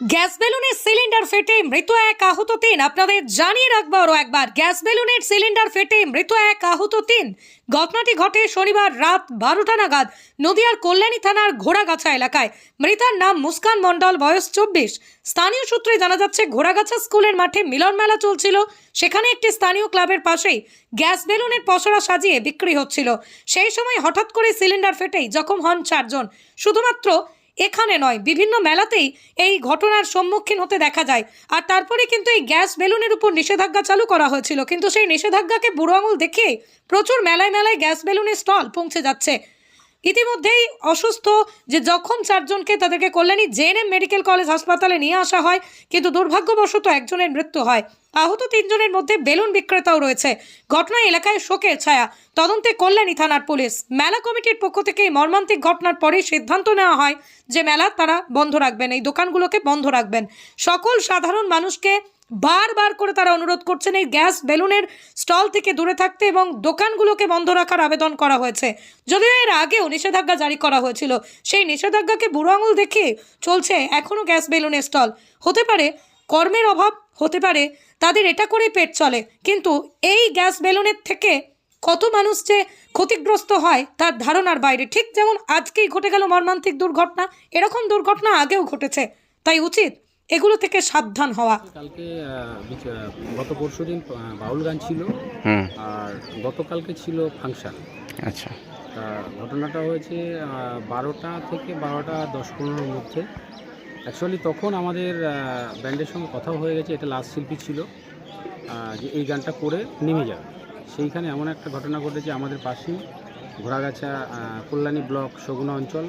Gas বেলুনের cylinder ফেটে মৃত এক আহত তিন। আপনাদের জানিয়ে রাখব আরও একবার, গ্যাস বেলুনের সিলিন্ডার ফেটে মৃত এক আহত তিন। ঘটনাটি ঘটে শনিবার রাত বারোটা নাগাদ নদিয়ার কল্যাণী থানার ঘোড়াগাছা এলাকায়। মৃতার নাম মুস্কান মণ্ডল, বয়স চব্বিশ। স্থানীয় সূত্রে জানা যাচ্ছে, ঘোড়াগাছা স্কুলের মাঠে মিলন মেলা চলছিল। সেখানে একটি স্থানীয় ক্লাবের পাশেই গ্যাস বেলুনের পসরা সাজিয়ে বিক্রি হচ্ছিল। সেই সময় হঠাৎ করে সিলিন্ডার ফেটেই জখম হন চারজন। শুধুমাত্র এখানে নয়, বিভিন্ন মেলাতেই এই ঘটনার সম্মুখীন হতে দেখা যায়। আর তারপরে কিন্তু এই গ্যাস বেলুনের উপর নিষেধাজ্ঞা চালু করা হয়েছিল। কিন্তু সেই নিষেধাজ্ঞাকে বুড়ো আঙুল দেখিয়ে প্রচুর মেলায় মেলায় গ্যাস বেলুনের স্টল পৌঁছে যাচ্ছে। ইতিমধ্যেই অসুস্থ যে জখম চারজনকে তাদেরকে কল্যাণী জেএনএম মেডিকেল কলেজ হাসপাতালে নিয়ে আসা হয়, কিন্তু দুর্ভাগ্যবশত একজনের মৃত্যু হয়। আহত তিনজনের মধ্যে বেলুন বিক্রেতাও রয়েছে। ঘটনায় এলাকায় শোকের ছায়া। তদন্তে কল্যাণী থানার পুলিশ। মেলা কমিটির পক্ষ থেকে এই মর্মান্তিক ঘটনার পরেই সিদ্ধান্ত নেওয়া হয় যে মেলা তারা বন্ধ রাখবেন, এই দোকানগুলোকে বন্ধ রাখবেন। সকল সাধারণ মানুষকে বারবার করে তারা অনুরোধ করছেন এই গ্যাস বেলুনের স্টল থেকে দূরে থাকতে এবং দোকানগুলোকে বন্ধ রাখার আবেদন করা হয়েছে। যদিও এর আগেও নিষেধাজ্ঞা জারি করা হয়েছিল। সেই নিষেধাজ্ঞাকে বুড়ো আঙুল দেখে চলছে এখনও গ্যাস বেলুনের স্টল। হতে পারে কর্মের অভাব, হতে পারে তাদের এটা করেই পেট চলে। কিন্তু এই গ্যাস বেলুনের থেকে কত মানুষ যে ক্ষতিগ্রস্ত হয়, তার ধারণার বাইরে। ঠিক যেমন আজকেই ঘটে গেল মর্মান্তিক দুর্ঘটনা, এরকম দুর্ঘটনা আগেও ঘটেছে। তাই উচিত এগুলো থেকে সাবধান হওয়া। কালকে গত পরশু দিন বাউল গান ছিল। আর গতকালকে ছিল ফাংশন। আচ্ছা। তা ঘটনাটা হয়েছে বারোটা থেকে বারোটা দশ পনেরোর মধ্যে। অ্যাকচুয়ালি তখন আমাদের ব্যান্ডের সঙ্গে কথাও হয়ে গেছে এটা লাস্ট শিল্পী ছিল যে এই গানটা করে নেমে যাবে। সেইখানে এমন একটা ঘটনা ঘটেছে আমাদের পাশেই ঘোড়াগাছা কল্যাণী ব্লক সগুনা অঞ্চল।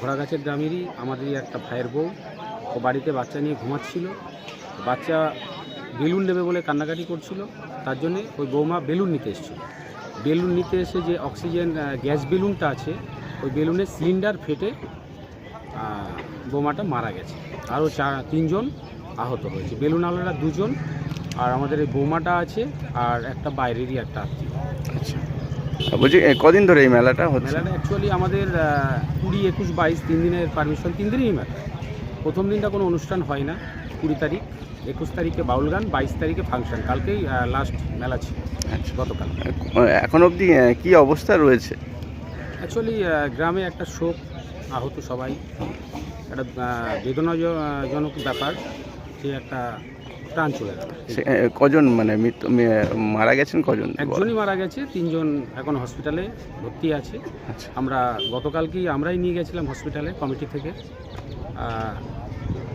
ঘোড়াগাছের গ্রামেরই আমাদেরই একটা ভাইয়ের বউ। ও বাড়িতে বাচ্চা নিয়ে ঘুমাচ্ছিল। বাচ্চা বেলুন নেবে বলে কান্নাকাটি করছিল। তার জন্যে ওই বৌমা বেলুন নিতে এসেছিল। বেলুন নিতে এসে যে অক্সিজেন গ্যাস বেলুনটা আছে ওই বেলুনের সিলিন্ডার ফেটে বোমাটা মারা গেছে। আরও চার তিনজন আহত হয়েছে। বেলুন বেলুনওয়ালারা দুজন আর আমাদের এই বোমাটা আছে আর একটা বাইরেরই একটা আত্মীয়। আচ্ছা। বলছি কদিন ধরে এই মেলাটা হচ্ছে? মেলাটা অ্যাকচুয়ালি আমাদের কুড়ি একুশ বাইশ তিন দিনের পারমিশন তিন দিনই মেলা প্রথম দিনটা কোনো অনুষ্ঠান হয় না। কুড়ি তারিখ একুশ তারিখে বাউল গান বাইশ তারিখে ফাংশন। কালকেই লাস্ট মেলা ছিল আচ্ছা। গতকাল। এখন অবধি কি অবস্থা রয়েছে? অ্যাকচুয়ালি গ্রামে একটা শোক আহত সবাই। একটা বেদনাজনক ব্যাপার যে একটা প্রাণ চলে গেল। কজন মানে মৃত্যু মারা গেছেন কজন? একজনই মারা গেছে তিনজন এখন হসপিটালে ভর্তি আছে। আচ্ছা। আমরা গতকালকেই আমরাই নিয়ে গেছিলাম হসপিটালে কমিটি থেকে।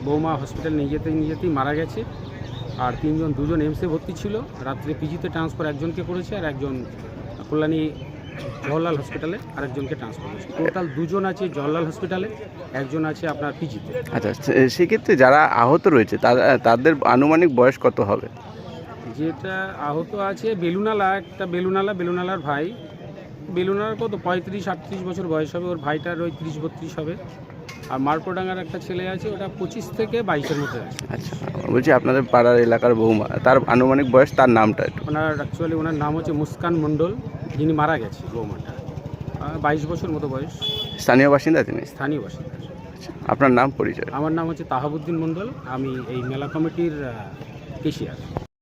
বৌমা হসপিটাল নিয়ে যেতে নিয়ে যেতেই মারা গেছে। আর তিনজন দুজন এমসে ভর্তি ছিল। রাত্রে পিজিতে ট্রান্সফার একজনকে করেছে আর একজন কল্যাণী জওহরলাল হসপিটালে আরেকজনকে ট্রান্সফার করেছে। টোটাল দুজন আছে জওহরলাল হসপিটালে একজন আছে আপনার পিজিতে। আচ্ছা সেক্ষেত্রে যারা আহত রয়েছে তাদের আনুমানিক বয়স কত হবে? যেটা আহত আছে বেলুনালা একটা বেলুনালা বেলুনালার ভাই। বেলুনালার কত? পঁয়ত্রিশ আটত্রিশ বছর বয়স হবে। ওর ভাইটার ওই তিরিশ বত্রিশ হবে। আর মার্কোডাঙ্গার একটা ছেলে আছে ওটা পঁচিশ থেকে বাইশের মধ্যে আছে। আচ্ছা বলছি আপনাদের পাড়ার এলাকার বৌমা তার আনুমানিক বয়স তার নামটা একটু। ওনার অ্যাকচুয়ালি ওনার নাম হচ্ছে মুস্কান মণ্ডল যিনি মারা গেছে বৌমাটা। বাইশ বছর মতো বয়স। স্থানীয় বাসিন্দা তিনি? স্থানীয় বাসিন্দা। আচ্ছা, আপনার নাম পরিচয়? আমার নাম হচ্ছে তাহাবুদ্দিন মণ্ডল আমি এই মেলা কমিটির কেশিয়ার।